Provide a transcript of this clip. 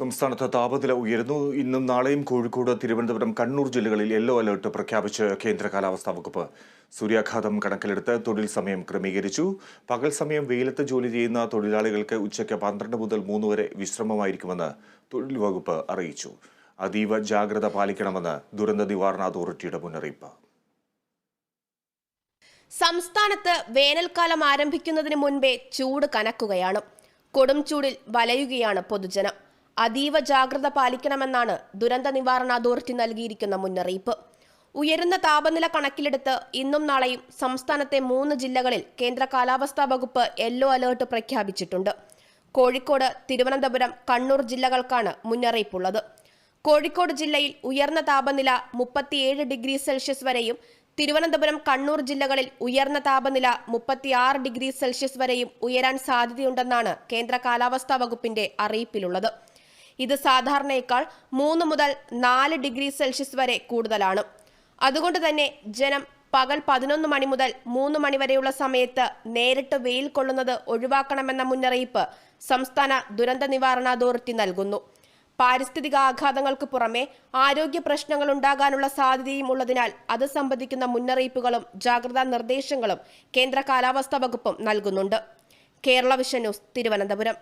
സംസ്ഥാനത്ത് താപനില ഉയരുന്നു. ഇന്നും നാളെയും കോഴിക്കോട് തിരുവനന്തപുരം കണ്ണൂർ ജില്ലകളിൽ യെല്ലോ അലേർട്ട് പ്രഖ്യാപിച്ച് കേന്ദ്ര കാലാവസ്ഥാ വകുപ്പ് സൂര്യാഘാതം കണക്കിലെടുത്ത് തൊഴിൽ സമയം ക്രമീകരിച്ചു. പകൽ സമയം വെയിലത്ത് ജോലി ചെയ്യുന്ന തൊഴിലാളികൾക്ക് ഉച്ചയ്ക്ക് പന്ത്രണ്ട് മുതൽ മൂന്ന് വരെ വിശ്രമമായിരിക്കുമെന്ന് തൊഴിൽ വകുപ്പ് അറിയിച്ചു. അതീവ ജാഗ്രത പാലിക്കണമെന്ന് ദുരന്ത നിവാരണ അതോറിറ്റിയുടെ മുന്നറിയിപ്പ്. സംസ്ഥാനത്ത് വേനൽക്കാലം ആരംഭിക്കുന്നതിന് മുൻപേ ചൂട് കനക്കുകയാണ്. കൊടും ചൂടിൽ വലയുകയാണ് പൊതുജനം. അതീവ ജാഗ്രത പാലിക്കണമെന്നാണ് ദുരന്ത നിവാരണ അതോറിറ്റി നൽകിയിരിക്കുന്ന മുന്നറിയിപ്പ്. ഉയരുന്ന താപനില കണക്കിലെടുത്ത് ഇന്നും നാളെയും സംസ്ഥാനത്തെ മൂന്ന് ജില്ലകളിൽ കേന്ദ്ര കാലാവസ്ഥാ വകുപ്പ് യെല്ലോ അലേർട്ട് പ്രഖ്യാപിച്ചിട്ടുണ്ട്. കോഴിക്കോട് തിരുവനന്തപുരം കണ്ണൂർ ജില്ലകൾക്കാണ് മുന്നറിയിപ്പുള്ളത്. കോഴിക്കോട് ജില്ലയിൽ ഉയർന്ന താപനില മുപ്പത്തിയേഴ് ഡിഗ്രി സെൽഷ്യസ് വരെയും തിരുവനന്തപുരം കണ്ണൂർ ജില്ലകളിൽ ഉയർന്ന താപനില മുപ്പത്തിയാറ് ഡിഗ്രി സെൽഷ്യസ് വരെയും ഉയരാൻ സാധ്യതയുണ്ടെന്നാണ് കേന്ദ്ര കാലാവസ്ഥാ വകുപ്പിന്റെ അറിയിപ്പിലുള്ളത്. ഇത് സാധാരണയേക്കാൾ മൂന്ന് മുതൽ നാല് ഡിഗ്രി സെൽഷ്യസ് വരെ കൂടുതലാണ്. അതുകൊണ്ട് തന്നെ ജനം പകൽ പതിനൊന്ന് മണി മുതൽ മൂന്ന് മണി വരെയുള്ള സമയത്ത് നേരിട്ട് വെയിൽ കൊള്ളുന്നത് ഒഴിവാക്കണമെന്ന മുന്നറിയിപ്പ് സംസ്ഥാന ദുരന്ത നിവാരണ അതോറിറ്റി നൽകുന്നു. പാരിസ്ഥിതിക ആഘാതങ്ങൾക്ക് പുറമെ ആരോഗ്യ പ്രശ്നങ്ങൾ ഉണ്ടാകാനുള്ള സാധ്യതയും ഉള്ളതിനാൽ അത് സംബന്ധിക്കുന്ന മുന്നറിയിപ്പുകളും ജാഗ്രതാ നിർദ്ദേശങ്ങളും കേന്ദ്ര കാലാവസ്ഥാ വകുപ്പും നൽകുന്നുണ്ട്. Kerala vision news Thiruvananthapuram.